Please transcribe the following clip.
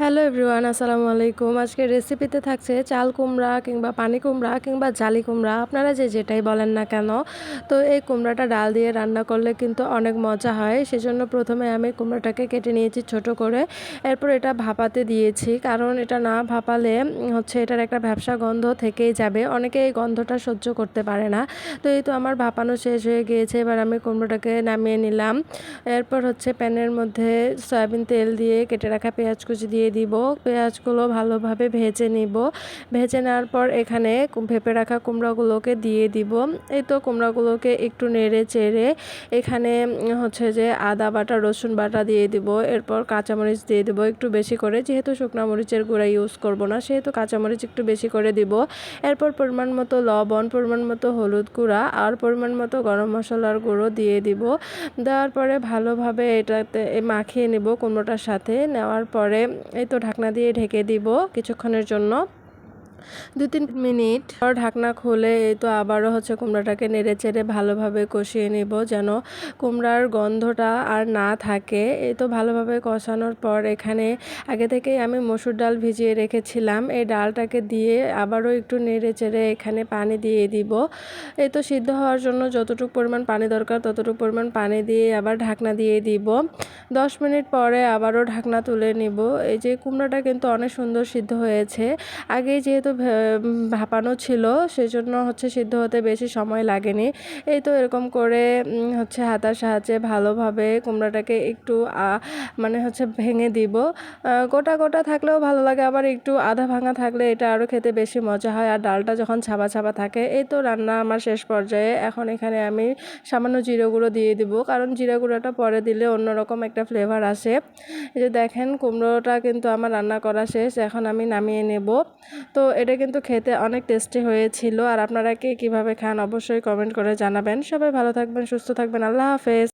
Hello everyone, আসসালামু আলাইকুম। আজকের রেসিপিতে থাকছে চাল কুমড়া কিংবা পানি কুমড়া কিংবা জালি কুমড়া। আপনারা যে যেটাই বলেন না কেন, তো এই কুমড়াটা ডাল দিয়ে রান্না করলে কিন্তু অনেক মজা হয়। সেজন্য প্রথমে আমি কুমড়াটাকে কেটে নিয়েছি ছোট করে। এরপর এটা ভাপাতে দিয়েছি, কারণ এটা না ভাপালে হচ্ছে এটার একটা ব্যবসা গন্ধ থেকেই যাবে। অনেকে এই গন্ধটা সহ্য করতে পারে না। তো এই তো আমার ভাপানো শেষ হয়ে গিয়েছে, এবার আমি কুমড়োটাকে নামিয়ে নিলাম। এরপর হচ্ছে প্যানের মধ্যে সয়াবিন তেল দিয়ে কেটে রাখা পেঁয়াজ কুচি দিয়ে দিব। পেঁয়াজগুলো ভালোভাবে ভেজে নিব। ভেজে নেওয়ার পর এখানে ভেপে রাখা কুমড়াগুলোকে দিয়ে দিব। এই তো কুমড়াগুলোকে একটু নেড়ে চেড়ে এখানে হচ্ছে যে আদা বাটা, রসুন বাটা দিয়ে দিব। এরপর কাঁচামরিচ দিয়ে দিব একটু বেশি করে। যেহেতু শুকনো মরিচের গুঁড়া ইউজ করব না, সেহেতু কাঁচামরিচ একটু বেশি করে দিব। এরপর পরিমাণ মতো লবণ, পরিমাণ মতো হলুদ গুঁড়া আর পরিমাণ মতো গরম মশলার গুঁড়ো দিয়ে দিব। দেওয়ার পরে ভালোভাবে এটাতে মাখিয়ে নেব কুমড়োটার সাথে। নেওয়ার পরে এই তো ঢাকনা দিয়ে ঢেকে দিব কিছুক্ষণের জন্য। দু তিন মিনিট ঢাকনা খুলে এই তো আবারও হচ্ছে কুমড়াটাকে নেড়ে চেড়ে ভালোভাবে কষিয়ে নিব যেন কুমড়ার গন্ধটা আর না থাকে। এই তো ভালোভাবে কষানোর পর এখানে আগে থেকেই আমি মসুর ডাল ভিজিয়ে রেখেছিলাম। এই ডালটাকে দিয়ে আবারও একটু নেড়ে চেড়ে এখানে পানি দিয়ে দিব। এই তো সিদ্ধ হওয়ার জন্য যতটুকু পরিমাণ পানি দরকার ততটুকু পরিমাণ পানি দিয়ে আবার ঢাকনা দিয়ে দিব। দশ মিনিট পরে আবারও ঢাকনা তুলে নিব। এই যে কুমড়াটা কিন্তু অনেক সুন্দর সিদ্ধ হয়েছে। আগেই যেহেতু ভাপানো ছিল, সেজন্য হচ্ছে সিদ্ধ হতে বেশি সময় লাগেনি। এই তো এরকম করে হচ্ছে হাতার সাহায্যে ভালোভাবে কুমড়াটাকে একটু মানে হচ্ছে ভেঙে দিব। গোটা গোটা থাকলেও ভালো লাগে, আবার একটু আধা ভাঙা থাকলে এটা আরও খেতে বেশি মজা হয়। আর ডালটা যখন ছাবা ছাবা থাকে, এই তো রান্না আমার শেষ পর্যায়ে। এখন এখানে আমি সামান্য জিরে গুঁড়ো দিয়ে দিব, কারণ জিরে গুঁড়োটা পরে দিলে অন্যরকম একটা ফ্লেভার আসে। এই যে দেখেন, কুমড়োটা কিন্তু আমার রান্না করা শেষ, এখন আমি নামিয়ে নেব। তো এটা কিন্তু খেতে অনেক টেস্টি হয়েছিল। আর আপনারা কে কীভাবে খান অবশ্যই কমেন্ট করে জানাবেন। সবাই ভালো থাকবেন, সুস্থ থাকবেন। আল্লাহ হাফেজ।